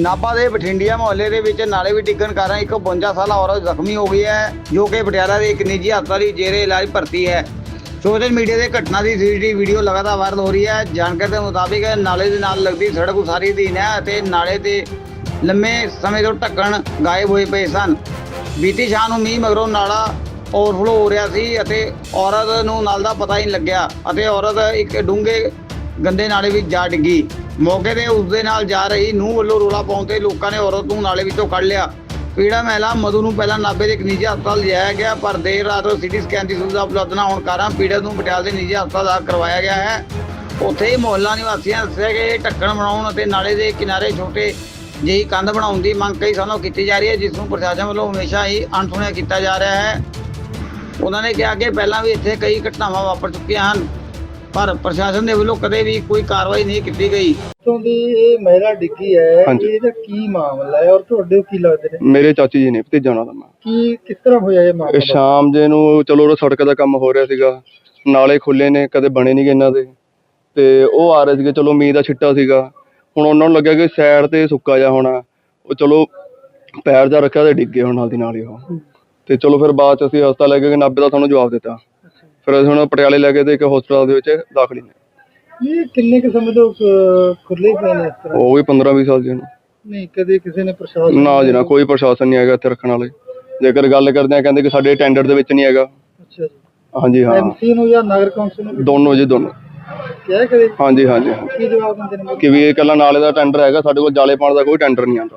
ਨਾਭਾ ਦੇ ਬਠਿੰਡੀਆ ਮੁਹੱਲੇ ਦੇ ਵਿੱਚ ਨਾਲੇ ਵੀ ਡਿੱਗਣ ਕਾਰਨ ਇੱਕ 52 ਸਾਲਾ ਔਰਤ ਜ਼ਖਮੀ ਹੋ ਗਈ ਹੈ, ਜੋ ਕਿ ਪਟਿਆਲਾ ਦੇ ਇੱਕ ਨਿੱਜੀ ਹਸਪਤਾਲ ਵਿੱਚ ਜੇਰੇ ਇਲਾਜ ਭਰਤੀ ਹੈ। ਸੋਸ਼ਲ ਮੀਡੀਆ ਦੇ ਘਟਨਾ ਦੀ ਸੀਸੀਟੀਵੀ ਵੀਡੀਓ ਲਗਾਤਾਰ ਵਾਇਰਲ ਹੋ ਰਹੀ ਹੈ। ਜਾਣਕਾਰੀ ਦੇ ਮੁਤਾਬਿਕ ਨਾਲੇ ਦੇ ਨਾਲ ਲੱਗਦੀ ਸੜਕ ਉਸਾਰੀ ਅਧੀਨ ਹੈ ਅਤੇ ਨਾਲੇ ਦੇ ਲੰਮੇ ਸਮੇਂ ਤੋਂ ਢੱਕਣ ਗਾਇਬ ਹੋਏ ਪਏ ਸਨ। ਬੀਤੀ ਸ਼ਾਮ ਨੂੰ ਮੀਂਹ ਮਗਰੋਂ ਨਾਲਾ ਓਵਰਫਲੋ ਹੋ ਰਿਹਾ ਸੀ ਅਤੇ ਔਰਤ ਨੂੰ ਨਾਲ ਦਾ ਪਤਾ ਹੀ ਨਹੀਂ ਲੱਗਿਆ ਅਤੇ ਔਰਤ ਇੱਕ ਡੂੰਘੇ ਗੰਦੇ ਨਾਲੇ ਵਿੱਚ ਜਾ ਡਿੱਗੀ। ਮੌਕੇ ਤੇ ਉਸ ਦੇ ਨਾਲ ਜਾ ਰਹੀ ਨੂੰਹ ਵੱਲੋਂ ਰੋਲਾ ਪਾਉਣ ਤੇ ਲੋਕਾਂ ਨੇ ਔਰਤ ਨੂੰ ਨਾਲੇ ਵਿੱਚੋਂ ਕੱਢ ਲਿਆ। ਪੀੜਾ ਮਹਿਲਾ ਮਧੂ ਨੂੰ ਪਹਿਲਾਂ ਨਾਭੇ ਦੇ ਇੱਕ ਨਿੱਜੀ ਹਸਪਤਾਲ ਲਿਜਾਇਆ ਗਿਆ, ਪਰ ਦੇਰ ਰਾਤ ਸਿਟੀ ਸਕੈਨ ਦੀ ਸੁਵਿਧਾ ਉਪਲਬਧ ਨਾ ਹੋਣ ਕਾਰਨ ਪੀੜਤ ਨੂੰ ਪਟਿਆਲਾ ਦੇ ਨਿੱਜੀ ਹਸਪਤਾਲ ਦਾ ਕਰਵਾਇਆ ਗਿਆ ਹੈ। ਉੱਥੇ ਹੀ ਮੁਹੱਲਾ ਨਿਵਾਸੀਆਂ ਦੱਸਿਆ ਕਿ ਢੱਕਣ ਬਣਾਉਣ ਅਤੇ ਨਾਲੇ ਦੇ ਕਿਨਾਰੇ ਛੋਟੇ ਜਿਹੀ ਕੰਧ ਬਣਾਉਣ ਦੀ ਮੰਗ ਕਈ ਸਾਲੋਂ ਕੀਤੀ ਜਾ ਰਹੀ ਹੈ, ਜਿਸ ਨੂੰ ਪ੍ਰਸ਼ਾਸਨ ਵੱਲੋਂ ਹਮੇਸ਼ਾ ਹੀ ਅਣਸੁਣਿਆ ਕੀਤਾ ਜਾ ਰਿਹਾ ਹੈ। ਉਹਨਾਂ ਨੇ ਕਿਹਾ ਕਿ ਪਹਿਲਾਂ ਵੀ ਇੱਥੇ ਕਈ ਘਟਨਾਵਾਂ ਵਾਪਰ ਚੁੱਕੀਆਂ ਹਨ। ਪਰ ਪ੍ਰਸ਼ਾਸਨ ਦੇ ਵੱਲੋਂ ਕਦੇ ਵੀ ਕੋਈ ਕਾਰਵਾਈ ਨਹੀਂ ਕੀਤੀ ਗਈ। ਤੋਂ ਦੀ ਇਹ ਮਹਿਲਾ ਡਿੱਗੀ ਹੈ ਹਾਂਜੀ। ਇਹਦਾ ਕੀ ਮਾਮਲਾ ਹੈ ਔਰ ਤੁਹਾਡੇ ਕੀ ਲੱਗਦੇ ਨੇ? ਮੇਰੇ ਚਾਚੀ ਜੀ ਨੇ ਭਤੀਜਾ ਉਹਨਾਂ ਦਾ ਮੈਂ ਕੀ ਕਿਸ ਤਰ੍ਹਾਂ ਹੋਇਆ ਇਹ ਇਹ ਮਾਮਲਾ ਸ਼ਾਮ ਜੇ ਨੂੰ ਚਲੋ ਉਹ ਸੜਕ ਦਾ ਕੰਮ ਹੋ ਰਿਹਾ ਸੀਗਾ ਨਾਲੇ ਖੁੱਲੇ ਨੇ ਕਦੇ ਬਣੇ ਨਹੀਂ ਗੇ ਇਹਨਾਂ ਦੇ। ਤੇ ਉਹ ਆ ਰਹੇ ਸੀਗੇ ਚਲੋ ਮੀਂਹ ਦਾ ਛਿੱਟਾ ਸੀਗਾ। ਹੁਣ ਉਹਨਾਂ ਨੂੰ ਲੱਗਿਆ ਕਿ ਸਾਈਡ ਤੇ ਸੁੱਕਾ ਜਾ ਹੋਣਾ। ਉਹ ਚਲੋ ਪੈਰ ਜਾ ਰੱਖਿਆ ਤੇ ਡਿੱਗੇ ਹੁਣ ਨਾਲ ਦੀ ਨਾਲ ਹੀ ਉਹ। ਤੇ ਚਲੋ ਫਿਰ ਬਾਅਦ ਚ ਅਸੀਂ ਹਸਪਤਾਲ ਲੈ ਕੇ ਗਏ ਨਾਭੇ ਦਾ ਸਾਨੂੰ ਜਵਾਬ ਦਿੱਤਾ। ਫਿਰ ਅਸੀਂ ਹੁਣ ਪਟਿਆਲੇ ਲੈ ਕੇ ਤੇ ਇੱਕ ਹਸਪਤਾਲ ਦੇ ਵਿੱਚ ਦਾਖਲ ਹੀ ਨੇ ਇਹ ਕਿੰਨੇ ਕੁ ਸਮੇਂ ਤੋਂ ਖੁੱਲੇ ਪਏ ਨੇ ਇਸ ਤਰ੍ਹਾਂ? ਉਹ ਵੀ 15 20 ਸਾਲ ਜੀ ਨੂੰ ਨਹੀਂ ਕਦੇ ਕਿਸੇ ਨੇ ਪ੍ਰਸ਼ਾਸਨ ਨਾ ਜੀ ਨਾ ਕੋਈ ਪ੍ਰਸ਼ਾਸਨ ਨਹੀਂ ਹੈਗਾ ਇੱਥੇ ਰੱਖਣ ਵਾਲੇ। ਜੇਕਰ ਗੱਲ ਕਰਦੇ ਆ ਕਹਿੰਦੇ ਕਿ ਸਾਡੇ ਟੈਂਡਰ ਦੇ ਵਿੱਚ ਨਹੀਂ ਹੈਗਾ। ਅੱਛਾ ਜੀ। ਹਾਂਜੀ ਹਾਂ। ਐਮਸੀ ਨੂੰ ਜਾਂ ਨਗਰ ਕੌਂਸਲ ਨੂੰ ਦੋਨੋਂ ਜੀ ਦੋਨੋਂ। ਕਿਹਾ ਕਦੇ? ਹਾਂਜੀ ਹਾਂਜੀ ਹਾਂ ਕੀ ਜਵਾਬ ਦਿੰਦੇ ਨੇ? ਕਿ ਵੀ ਇਹ ਇਕੱਲਾ ਨਾਲੇ ਦਾ ਟੈਂਡਰ ਹੈਗਾ ਸਾਡੇ ਕੋਲ ਜਾਲੇ ਪਾਉਣ ਦਾ ਕੋਈ ਟੈਂਡਰ ਨਹੀਂ ਆਉਂਦਾ।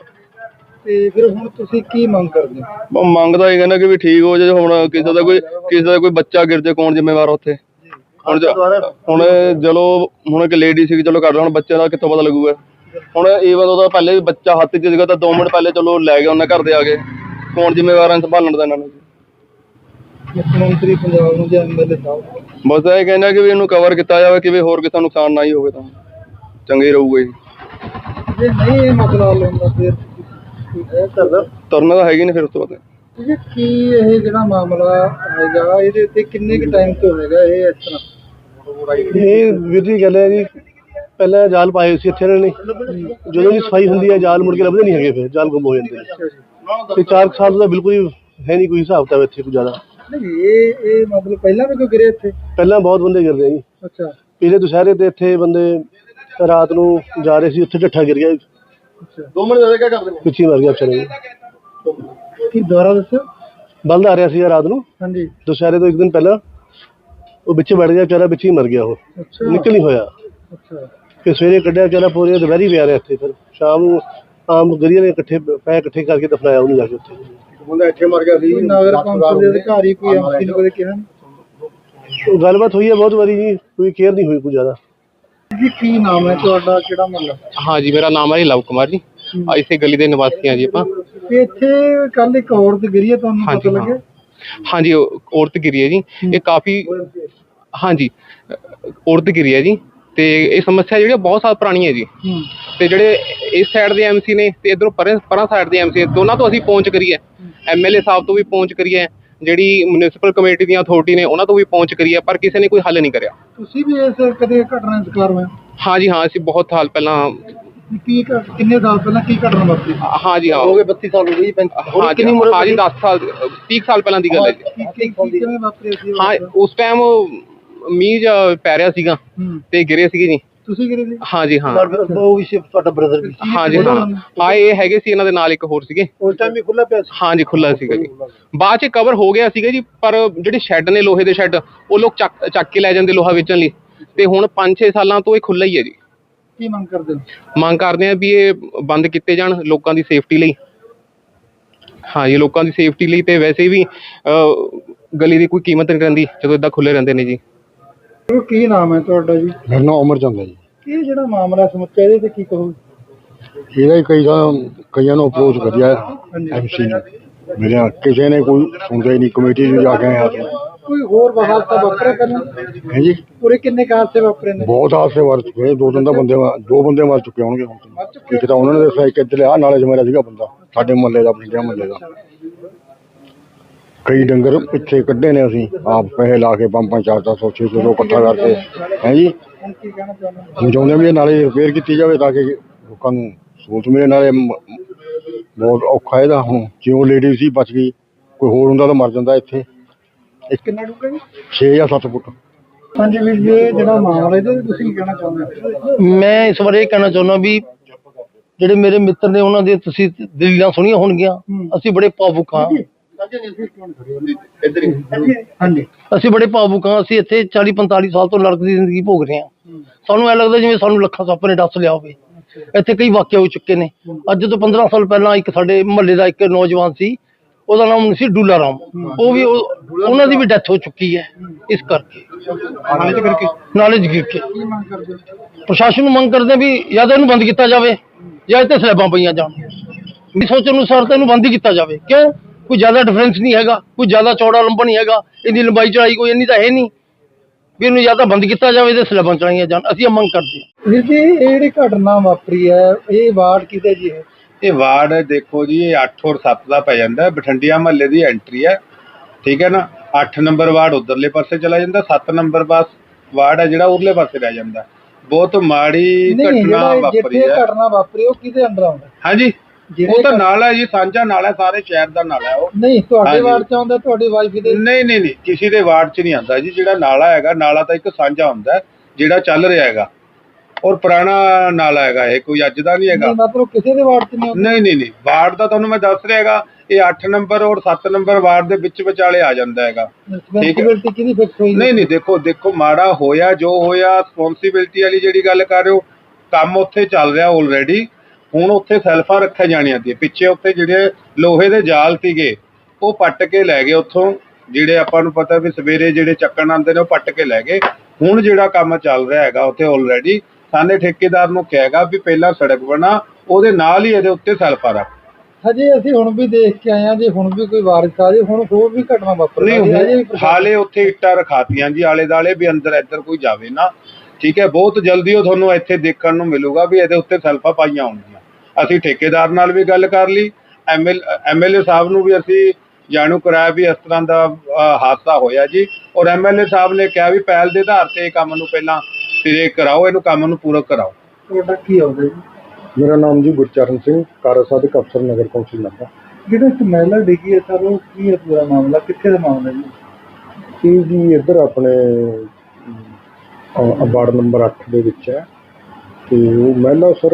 ਤੇ ਫਿਰ ਹੁਣ ਤੁਸੀਂ ਕੀ ਮੰਗ ਕਰਦੇ ਹੋ? ਉਹ ਮੰਗਦਾ ਹੀ ਕਹਿੰਦਾ ਕਿ ਵੀ ਠੀਕ ਹੋ ਜੇ ਹੁਣ ਕਿਸੇ ਦਾ ਕੋਈ ਕਿਸੇ ਦਾ ਕੋਈ ਬੱਚਾ ਗਿਰ ਜੇ ਕੌਣ ਜ਼ਿੰਮੇਵਾਰ ਆ ਉੱਥੇ? ਹੁਣ ਜ- ਹੁਣ ਚਲੋ ਹੁਣ ਇੱਕ ਲੇਡੀ ਸੀ ਚਲੋ ਕਰ ਹੁਣ ਬੱਚੇ ਦਾ ਕਿੱਥੋਂ ਪਤਾ ਲੱਗੂਗਾ? ਹੁਣ ਈਵਨ ਉਹਦਾ ਪਹਿਲੇ ਵੀ ਬੱਚਾ ਹੱਥ 'ਚ ਸੀਗਾ ਤਾਂ 2 ਮਿੰਟ ਪਹਿਲੇ ਚਲੋ ਲੈ ਗਏ ਉਹਨਾਂ ਘਰ ਦੇ ਆ ਕੇ। ਕੌਣ ਜ਼ਿੰਮੇਵਾਰ ਹੈ ਸੰਭਾਲਣ ਦਾ ਇਹਨਾਂ ਨੂੰ? ਮੁੱਖ ਮੰਤਰੀ ਪੰਜਾਬ ਨੂੰ ਜਾਂ ਐਮਐਲਏ ਸਾਹਿਬ ਬਸ ਇਹ ਕਹਿੰਦਾ ਕਿ ਵੀ ਇਹਨੂੰ ਕਵਰ ਕੀਤਾ ਜਾਵੇ ਕਿ ਵੀ ਹੋਰ ਕਿਸੇ ਦਾ ਨੁਕਸਾਨ ਨਾ ਹੀ ਹੋਵੇ ਤਾਂ। ਚੰਗਾ ਰਹੂਗਾ ਜੀ ਜੇ ਨਹੀਂ ਇਹ ਮਸਲਾ ਹੱਲ ਹੁੰਦਾ ਫਿਰ? ਕਰਦਾ ਤੁਰਨਾ ਤਾਂ ਹੈਗੀ ਨਹੀਂ ਫਿਰ ਉਸ ਤੋਂ ਬਾਅਦ। ਜੀ ਕੀ ਇਹ ਜਿਹੜਾ ਮਾਮਲਾ ਹੈਗਾ ਇਹਦੇ ਉੱਤੇ ਕਿੰਨੇ ਕੁ ਟਾਈਮ ਤੋਂ ਹੈਗਾ ਇਹ ਇਸ ਤਰ੍ਹਾਂ? ਇਹ ਵੀਰ ਜੀ ਗੱਲ ਹੈ ਜੀ ਪਹਿਲਾਂ ਜਾਲ ਪਾਏ ਸੀ ਇੱਥੇ ਇਹਨਾਂ ਨੇ। ਜਦੋਂ ਦੀ ਸਫ਼ਾਈ ਹੁੰਦੀ ਹੈ ਜਾਲ ਮੁੜ ਕੇ ਲੱਭਦੇ ਨਹੀਂ ਹੈਗੇ ਫਿਰ ਜਾਲ ਗੁੰਮ ਹੋ ਜਾਂਦੇ ਨੇ। ਤੇ 4 ਸਾਲ ਦਾ ਬਿਲਕੁਲ ਹੀ ਹੈ ਨਹੀਂ ਕੋਈ ਹਿਸਾਬ ਤਾਂ ਇੱਥੇ ਕੋਈ ਜ਼ਿਆਦਾ। ਨਹੀਂ ਇਹ ਇਹ ਮਤਲਬ ਪਹਿਲਾਂ ਵੀ ਕੋਈ ਗਿਰੇ ਇੱਥੇ? ਪਹਿਲਾਂ ਬਹੁਤ ਬੰਦੇ ਗਿਰਦੇ ਆ ਜੀ। ਅੱਛਾ। ਪਿਛਲੇ ਦੁਸ਼ਹਿਰੇ ਤੇ ਇੱਥੇ ਬੰਦੇ ਰਾਤ ਨੂੰ ਜਾ ਰਹੇ ਸੀ ਉੱਥੇ ਢੱਠਾ ਗਿਰ ਗਿਆ। ਦੋ ਮਿੰਟ ਦੇ ਕਰਦੇ ਪਿੱਛੇ ਹੀ ਮਰ ਗਿਆ ਵਿਚਾਰਾ ਜੀ ਕੀ ਦੁਬਾਰਾ ਦੱਸੋ ਬਲਦ ਆ ਰਿਹਾ ਸੀ ਰਾਤ ਨੂੰ। ਹਾਂਜੀ। ਦੁਸ਼ਹਿਰੇ ਤੋਂ ਇੱਕ ਦਿਨ ਪਹਿਲਾਂ ਉਹ ਵਿੱਚ ਵੜ ਗਿਆ ਵਿਚਾਰਾ ਵਿੱਚ ਹੀ ਮਰ ਗਿਆ ਉਹ। ਅੱਛਾ। ਨਿਕਲ ਨਹੀਂ ਹੋਇਆ। ਅੱਛਾ। ਫਿਰ ਸਵੇਰੇ ਕੱਢਿਆ ਵਿਚਾਰਾ ਪੂਰੇ ਦੁਪਹਿਰੀ ਪਿਆ ਰਿਹਾ ਇੱਥੇ। ਫਿਰ ਸ਼ਾਮ ਨੂੰ ਆਮ ਗਰੀਆਂ ਨੇ ਇਕੱਠੇ ਪੈ ਇਕੱਠੇ ਕਰਕੇ ਦਫਨਾਇਆ ਉਹਨੂੰ ਜਾ ਕੇ ਉੱਥੇ। ਬੰਦਾ ਇੱਥੇ ਮਰ ਗਿਆ ਕੋਈ ਨਗਰ ਕੌਂਸਲ ਦੇ ਅਧਿਕਾਰੀ ਕੋਈ ਐਮਸੀ ਨੂੰ ਕਦੇ ਕਿਹਾ? ਉਹ ਗੱਲਬਾਤ ਹੋਈ ਹੈ ਬਹੁਤ ਵਾਰੀ ਜੀ ਕੋਈ ਕੇਅਰ ਨਹੀਂ ਹੋਈ ਕੋਈ ਜ਼ਿਆਦਾ। ਜੀ ਕੀ ਨਾਮ ਹੈ ਤੁਹਾਡਾ? ਕਿਹੜਾ ਮਹੱਲਾ? ਹਾਂ ਜੀ ਮੇਰਾ ਨਾਮ ਹੈ ਲਵ ਕੁਮਾਰ ਜੀ। ਆ ਇਸੇ ਗਲੀ ਦੇ ਨਿਵਾਸੀ ਹਾਂ ਜੀ ਆਪਾਂ। ਤੇ ਇੱਥੇ ਕੱਲ ਇੱਕ ਔਰਤ ਗਿਰੀ ਹੈ ਤੁਹਾਨੂੰ ਪਤਾ। ਲੱਗਿਆ ਹਾਂਜੀ ਉਹ ਔਰਤ ਗਿਰੀ ਹੈ ਜੀ। ਇਹ ਕਾਫੀ ਹਾਂਜੀ ਔਰਤ ਗਿਰੀ ਹੈ ਜੀ। ਤੇ ਇਹ ਸਮੱਸਿਆ ਜਿਹੜੀ ਆ ਬਹੁਤ ਸਾਲ ਪੁਰਾਣੀ ਹੈ ਜੀ। ਤੇ ਜਿਹੜੇ ਇਸ ਸਾਈਡ ਦੇ ਐਮਸੀ ਨੇ ਤੇ ਇਧਰੋਂ ਪਰਾਂ ਪਰਾਂ ਸਾਈਡ ਦੇ ਐਮਸੀ ਦੋਨਾਂ ਤੋਂ ਅਸੀਂ ਪਹੁੰਚ ਕਰੀਏ। ਐਮਐਲਏ ਸਾਹਿਬ ਤੋਂ ਵੀ ਪਹੁੰਚ ਕਰੀਏ। ਜਿਹੜੀ ਮਿਊਨਿਸਪਲ ਕਮੇਟੀ ਦੀਆਂ ਅਥਾਰਟੀ ਨੇ ਉਹਨਾਂ ਤੋਂ ਵੀ ਪਹੁੰਚ ਕਰੀਏ ਪਰ ਕਿਸੇ ਨੇ ਕੋਈ ਹੱਲ ਨਹੀਂ ਕਰਿਆ। ਤੁਸੀਂ ਵੀ ਇਸ ਕਦੇ ਘਟਨਾ ਦਾ ਸ਼ਿਕਾਰ ਹੋਏ? ਹਾਂ ਜੀ ਹਾਂ ਅਸੀਂ ਬਹੁਤ ਸਾਲ ਪਹਿਲਾਂ ਕੀ ਕਿੰਨੇ ਸਾਲ ਪਹਿਲਾਂ ਕੀ ਘਟਨਾ ਵਾਪਰੀ? ਹਾਂ ਜੀ ਹਾਂ। ਹੋ ਗਏ 32 ਸਾਲ ਹੋ ਗਏ ਹਾਂ ਜੀ ਹਾਂ ਜੀ 10 ਸਾਲ 30 ਸਾਲ ਪਹਿਲਾਂ ਦੀ ਗੱਲ ਹੈ ਜੀ। ਕੀ ਕੀ ਕੀ ਕਿਵੇਂ ਵਾਪਰੀ ਸੀ ਉਹ? ਹਾਂ? ਉਸ ਟਾਈਮ ਮੀਂਹ ਜਿਹਾ ਪੈ ਰਿਹਾ ਸੀਗਾ ਹੂੰ। ਤੇ ਗਿਰੇ ਸੀਗੇ ਜੀ। ਤੁਸੀਂ ਗਿਰੇ ਸੀ ਹਾਂ। ਜੀ ਹਾਂ ਉਹ ਵੀ ਸੀ ਤੁਹਾਡਾ ਬ੍ਰਦਰ ਵੀ ਸੀ। ਹਾਂ। ਜੀ ਹਾਂ ਹਾਂ ਇਹ ਹੈਗੇ ਸੀ ਇਹਨਾਂ ਦੇ ਨਾਲ ਇੱਕ ਹੋਰ ਸੀਗੇ। ਉਸ ਟਾਈਮ ਵੀ ਖੁੱਲਾ ਪਿਆ ਸੀ? ਹਾਂ ਜੀ ਖੁੱਲਾ ਸੀਗਾ ਜੀ। ਬਾਅਦ ਚ ਕਵਰ ਹੋ ਗਿਆ ਸੀਗਾ ਜੀ ਪਰ ਜਿਹੜੇ ਸ਼ੈੱਡ ਨੇ ਲੋਹੇ ਦੇ ਸ਼ੈੱਡ ਉਹ ਲੋਕ ਚੱਕ ਚੱਕ ਕੇ ਲੈ ਜਾਂਦੇ ਲੋਹਾ ਵੇਚਣ ਲਈ। ਤੇ ਹੁਣ 5-6 ਸਾਲਾਂ ਤੋਂ ਇਹ ਖੁੱਲਾ ਹੀ ਹੈ ਜੀ। ਕੀ ਮੰਗ ਕਰਦੇ ਹੋ? ਮੰਗ ਕਰਦੇ ਆ ਵੀ ਇਹ ਬੰਦ ਕੀਤੇ ਜਾਣ ਲੋਕਾਂ ਦੀ ਸੇਫਟੀ ਲਈ। ਹਾਂ ਜੀ ਲੋਕਾਂ ਦੀ ਸੇਫਟੀ ਲਈ ਤੇ ਵੈਸੇ ਵੀ ਅਹ, ਗਲੀ ਦੀ ਕੋਈ ਕੀਮਤ ਨਹੀਂ ਰਹਿੰਦੀ ਜਦੋਂ ਇਦਾਂ ਖੁੱਲੇ ਰਹਿੰਦੇ ਨੇ ਜੀ। ਕੀ ਨਾਮ ਹੈ ਤੁਹਾਡਾ ਜੀ? ਮੇਰਾ ਨਾਮ ਅਮਰ ਚੰਦ ਹੈ ਜੀ। ਇਹ ਜਿਹੜਾ ਮਾਮਲਾ ਸਮੁੱਚਾ ਇਹਦੇ ਤੇ ਕੀ ਕਹੋ ਇਹਦਾ ਹੀ ਕਈ ਕਈਆਂ ਨੂੰ ਅਪਰੋਚ ਕਰਿਆ ਐਮਸੀ ਨੇ। ਮੇਰੇ ਕਿਸੇ ਨੇ ਕੋਈ ਸੁਣਦਾ ਹੀ ਨਹੀਂ ਕਮੇਟੀ ਨੂੰ ਜਾ ਕੇ ਆਇਆ ਕੋਈ ਹੋਰ ਹਾਦਸਾ ਵਾਪਰਿਆ ਪਹਿਲਾਂ ਹੈ ਜੀ? ਪੂਰੇ ਕਿੰਨੇ ਕੁ ਹਾਦਸੇ ਵਾਪਰੇ ਨੇ? ਬਹੁਤ ਹਾਦਸੇ ਮਰ ਚੁੱਕੇ ਦੋ ਤਿੰਨ ਤਾਂ ਬੰਦੇ ਦੋ ਬੰਦੇ ਮਰ ਚੁੱਕੇ ਹੋਣਗੇ ਹੁਣ ਚੁੱਕੇ? ਇੱਕ ਤਾਂ ਉਹਨਾਂ ਨੇ ਦੱਸਿਆ ਇੱਕ ਇੱਧਰ ਆ ਨਾਲੇ 'ਚ ਮੇਰਾ ਸੀਗਾ ਬੰਦਾ ਸਾਡੇ ਮੁਹੱਲੇ ਦਾ ਪਿੰਡਿਆ ਮੁਹੱਲੇ ਦਾ। ਕਈ ਡੰਗਰ ਪਿੱਛੇ ਕੱਢੇ ਨੇ ਅਸੀਂ ਆਪ ਪੈਸੇ ਲਾ ਕੇ ਪੰਜ ਚਾਰ ਚਾਰ ਸੌ ਛੇ ਸੌ ਇਕੱਠਾ ਕਰਕੇ ਹੈ ਜੀ? ਹਾਂ ਵੀ ਇਹ ਨਾਲੇ ਰਿਪੇਅਰ ਕੀਤੀ ਜਾਵੇ ਤਾਂ ਕਿ ਲੋਕਾਂ ਨੂੰ ਸੋਚ ਮੇਰੇ ਨਾਲ ਮ- ਬਹੁਤ ਔਖਾ ਇਹਦਾ ਹੁਣ ਜਿਉਂ ਲੇਡੀ ਸੀ ਬਚ ਗਈ ਕੋਈ ਹੋਰ ਹੁੰਦਾ ਤਾਂ ਮਰ ਜਾਂਦਾ ਇੱਥੇ। ਕਿੰਨਾ ਜੀ? 6 ਜਾਂ 7 ਫੁੱਟ। ਹਾਂਜੀ ਵੀਰ ਜੀ ਇਹ ਜਿਹੜਾ ਮਾਮਲਾ ਇਹਦੇ ਤੇ ਤੁਸੀਂ ਕੀ ਕਹਿਣਾ ਚਾਹੁੰਦੇ ਹੋ? ਮੈਂ ਇਸ ਬਾਰੇ ਇਹ ਕਹਿਣਾ ਚਾਹੁੰਦਾ ਵੀ ਜਿਹੜੇ ਮੇਰੇ ਮਿੱਤਰ ਨੇ ਉਹਨਾਂ ਦੇ ਤੁਸੀਂ ਦਲੀਲਾਂ ਸੁਣੀਆਂ ਹੋਣਗੀਆਂ ਅਸੀਂ ਬੜੇ ਭਾਵੁਕ ਹਾਂ। ਅਸੀਂ ਬੜੇ ਭਾਵੁਕ ਹਾਂ ਅਸੀਂ ਇੱਥੇ 40 45 ਸਾਲ ਤੋਂ ਨਰਕ ਦੀ ਜ਼ਿੰਦਗੀ ਭੋਗ ਰਹੇ ਹਾਂ। ਸਾਨੂੰ ਐ ਲੱਗਦਾ ਜਿਵੇਂ ਸਾਨੂੰ ਲੱਖਾਂ ਸੱਪ ਨੇ ਡੱਸ ਲਿਆ ਹੋਵੇ। ਇੱਥੇ ਕਈ ਵਾਕਿਆ ਹੋ ਚੁੱਕੇ ਨੇ। ਅੱਜ ਤੋਂ 15 ਸਾਲ ਪਹਿਲਾਂ ਇੱਕ ਸਾਡੇ ਮੁਹੱਲੇ ਦਾ ਇੱਕ ਨੌਜਵਾਨ ਸੀ ਉਹਦਾ ਨਾਮ ਸੀ ਡੂਲਾ ਰਾਮ। ਉਹ ਵੀ ਉਹ- ਉਹਨਾਂ ਦੀ ਵੀ ਡੈਥ ਹੋ ਚੁੱਕੀ ਹੈ ਇਸ ਕਰਕੇ। ਨਾਲੇ ਕਰਕੇ ਨਾਲੇ ਚ ਗਿਰ ਕੇ? ਪ੍ਰਸ਼ਾਸਨ ਨੂੰ ਮੰਗ ਕਰਦੇ ਵੀ ਜਾਂ ਤਾਂ ਇਹਨੂੰ ਬੰਦ ਕੀਤਾ ਜਾਵੇ ਜਾਂ ਇੱਥੇ ਸਲੈਬਾਂ ਪਈਆਂ ਜਾਣ। ਮੇਰੀ ਸੋਚ ਅਨੁਸਾਰ ਤਾਂ ਇਹਨੂੰ ਬੰਦ ਹੀ ਕੀਤਾ ਜਾਵੇ। ਕਿਉਂ? ਕੋਈ ਜ਼ਿਆਦਾ ਡਿਫਰੈਂਸ ਨਹੀਂ ਹੈਗਾ ਕੋਈ ਜ਼ਿਆਦਾ ਚੌੜਾ ਲੰਬਾ ਨਹੀਂ ਹੈਗਾ ਇਹਦੀ ਲੰਬਾਈ ਚੜਾਈ ਕੋਈ ਇੰਨੀ ਤਾਂ ਹੈ ਨਹੀਂ। ਵੀ ਇਹਨੂੰ ਜਾਂ ਤਾਂ ਬੰਦ ਕੀਤਾ ਜਾਵੇ ਤੇ ਸਲੈਬਾਂ ਚੜਾਈਆਂ ਜਾਣ ਅਸੀਂ ਇਹ ਮੰਗ ਕਰਦੇ ਹਾਂ। ਵੀਰ ਜੀ ਇਹ ਜਿਹੜੀ ਘਟਨਾ ਵਾਪਰੀ ਹੈ ਇਹ ਵਾਰਡ ਕਿਤੇ ਜੀ ਹੈ? ਇਹ ਵਾਰਡ ਦੇਖੋ ਜੀ ਇਹ 8 ਔਰ 7 ਦਾ ਪੈ ਜਾਂਦਾ। ਬਠਿੰਡਿਆ ਮਹੱਲੇ ਦੀ ਐਂਟਰੀ ਹੈ। ਠੀਕ ਹੈ ਨਾ? 8 ਨੰਬਰ ਵਾਰਡ ਉਧਰਲੇ ਪਾਸੇ ਚਲਾ ਜਾਂਦਾ 7 ਨੰਬਰ ਬਸ ਵਾਰਡ ਹੈ ਜਿਹੜਾ ਉਰਲੇ ਪਾਸੇ ਰਹਿ ਜਾਂਦਾ। ਬਹੁਤ ਮਾੜੀ ਘਟਨਾ ਵਾਪਰੀ ਜਿੱਥੇ ਹੈ। ਘਟਨਾ ਵਾਪਰੀ ਉਹ ਕਿਹਦੇ ਅੰਡਰ ਆਉਂਦਾ? ਹਾਂਜੀ? ਜਿਹੜੇ ਉਹ ਤਾਂ ਨਾਲਾ ਹੈ ਜੀ ਸਾਂਝਾ ਨਾਲਾ ਹੈ, ਸਾਰੇ ਸ਼ਹਿਰ ਦਾ ਨਾਲਾ ਹੈ ਉਹ। ਨਹੀਂ ਤੁਹਾਡੇ ਹਾਂਜੀ। ਵਾਰਡ ਚ ਆਉਂਦਾ ਤੁਹਾਡੀ ਵਾਈਫ ਦੇ? ਨਹੀਂ ਨਹੀਂ ਨਹੀਂ ਕਿਸੇ ਦੇ ਵਾਰਡ 'ਚ ਨਹੀਂ ਆਉਂਦਾ ਜੀ ਜਿਹੜਾ ਨਾਲਾ ਹੈਗਾ ਨਾਲਾ ਤਾਂ ਇੱਕ ਸਾਂਝਾ ਹੁੰਦਾ ਹੈ, ਜਿਹੜਾ ਚੱਲ ਰਿਹਾ ਹੈਗਾ। ਔਰ ਪੁਰਾਣਾ ਨਾਲਾ ਹੈਗਾ ਇਹ ਕੋਈ ਅੱਜ ਦਾ ਨਹੀਂ ਹੈਗਾ। ਨਹੀਂ ਮਤਲਬ ਕਿਸੇ ਦੇ ਵਾਰਡ ਚ ਨਹੀਂ ਆਉਂਦਾ? ਨਹੀਂ ਨਹੀਂ ਨਹੀਂ ਵਾਰਡ ਦਾ ਤੁਹਾਨੂੰ ਮੈਂ ਦੱਸ ਰਿਹਾ ਹੈਗਾ ਇਹ 8 ਨੰਬਰ ਔਰ 7 ਨੰਬਰ ਵਾਰਡ ਦੇ ਵਿੱਚ ਵਿਚਾਲੇ ਆ ਜਾਂਦਾ ਹੈਗਾ। ਰਿਸਪੌਂਸਿਬਿਲਟੀ ਕਿਹਦੀ ਫਿਕਸ ਹੋਈ? ਨਹੀਂ ਨਹੀਂ ਦੇਖੋ ਦੇਖੋ ਮਾੜਾ ਹੋਇਆ ਜੋ ਹੋਇਆ ਰਿਸਪੌਂਸਿਬਿਲਟੀ ਵਾਲੀ ਜਿਹੜੀ ਗੱਲ ਕਰ ਰਹੇ ਹੋ ਕੰਮ ਉੱਥੇ ਚੱਲ ਰਿਹਾ ਆਲਰੇਡੀ ਹੁਣ ਉੱਥੇ ਸੈਲਫਾਂ ਰੱਖਿਆ ਜਾਣੀਆਂ ਸੀ। ਪਿੱਛੇ ਉੱਥੇ ਜਿਹੜੇ ਲੋਹੇ ਦੇ ਜਾਲ ਸੀਗੇ ਉਹ ਪੱਟ ਕੇ ਲੈ ਗਏ ਉੱਥੋਂ। ਜਿਹੜੇ ਆਪਾਂ ਨੂੰ ਪਤਾ ਵੀ ਸਵੇਰੇ ਜਿਹੜੇ ਚੱਕਣ ਆਉਂਦੇ ਨੇ ਉਹ ਪੱਟ ਕੇ ਲੈ ਗਏ। ਹੁਣ ਜਿਹੜਾ ਕੰਮ ਚੱਲ ਰਿਹਾ ਹੈਗਾ ਉੱਥੇ ਆਲਰੇਡੀ ਸਾਨੇ ਠੇਕੇਦਾਰ ਨੂੰ ਕਹੇਗਾ ਵੀ ਪਹਿਲਾਂ ਸੜਕ ਬਣਾ ਉਹਦੇ ਨਾਲ ਹੀ ਇਹਦੇ ਉੱਤੇ ਸੈਲਫਾਂ ਰੱਖ। ਹਜੇ ਅਸੀਂ ਹੁਣ ਵੀ ਦੇਖ ਕੇ ਆਏ ਹਾਂ ਜੇ ਹੁਣ ਵੀ ਕੋਈ ਵਾਰਿਸ ਆ ਜੇ ਹੁਣ ਹੋਰ ਵੀ ਘਟਨਾ ਵਾਪਰ ਨਹੀਂ ਹਜੇ ਹਾਲੇ ਉੱਥੇ ਇੱਟਾਂ ਰਖਾਤੀਆਂ ਜੀ ਆਲੇ ਦਾਲੇ ਵੀ ਅੰਦਰ ਇੱਧਰ ਕੋਈ ਜਾਵੇ ਨਾ। ਠੀਕ ਹੈ ਬਹੁਤ ਜਲਦੀ ਉਹ ਤੁਹਾਨੂੰ ਇੱਥੇ ਦੇਖਣ ਨੂੰ ਮਿਲੂਗਾ ਵੀ ਇਹਦੇ ਉੱਤੇ ਸੈਲਫਾਂ ਪਾਈਆਂ ਹੋਣਗੀਆਂ। ਅਸੀਂ ਠੇਕੇਦਾਰ ਨਾਲ ਵੀ ਗੱਲ ਕਰ ਲਈ। ਐਮਐਲ ਐਮਐਲਏ ਸਾਹਿਬ ਨੂੰ ਵੀ ਅਸੀਂ ਜਾਣੂ ਕਰਾਇਆ ਵੀ ਇਸ ਤਰ੍ਹਾਂ ਦਾ ਹਾਦਸਾ ਹੋਇਆ ਜੀ। ਔਰ ਐਮਐਲਏ ਸਾਹਿਬ ਨੇ ਕਿਹਾ ਵੀ ਪਹਿਲ ਦੇ ਆਧਾਰ ਤੇ ਇਹ ਕੰਮ ਨੂੰ ਪਹਿਲਾਂ ਸਿਰੇ ਕਰਾਓ ਇਹਨੂੰ ਕੰਮ ਨੂੰ ਪੂਰਾ ਕਰਾਓ। ਤੁਹਾਡਾ ਕੀ ਆਉਂਦਾ ਜੀ? ਮੇਰਾ ਨਾਮ ਜੀ ਗੁਰਚਰਨ ਸਿੰਘ ਕਾਰਜ ਸਾਧਕ ਅਫਸਰ ਨਗਰ ਕੌਂਸਲ ਨਾਭਾ ਜਿਹੜਾ ਇੱਕ ਮਹਿਲਾ ਡਿੱਗੀ ਹੈ ਸਰ ਉਹ ਕੀ ਹੈ ਪੂਰਾ ਮਾਮਲਾ? ਕਿੱਥੇ ਦਾ ਮਾਮਲਾ ਜੀ? ਇਹ ਜੀ ਇੱਧਰ ਆਪਣੇ ਵਾਰਡ ਨੰਬਰ 8 ਦੇ ਵਿੱਚ ਹੈ। ਤੇ ਉਹ ਮਹਿਲਾ ਸਰ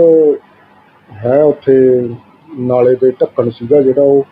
ਹੈ ਉੱਥੇ ਨਾਲੇ ਤੇ ਢੱਕਣ ਸੀਗਾ ਜਿਹੜਾ ਉਹ।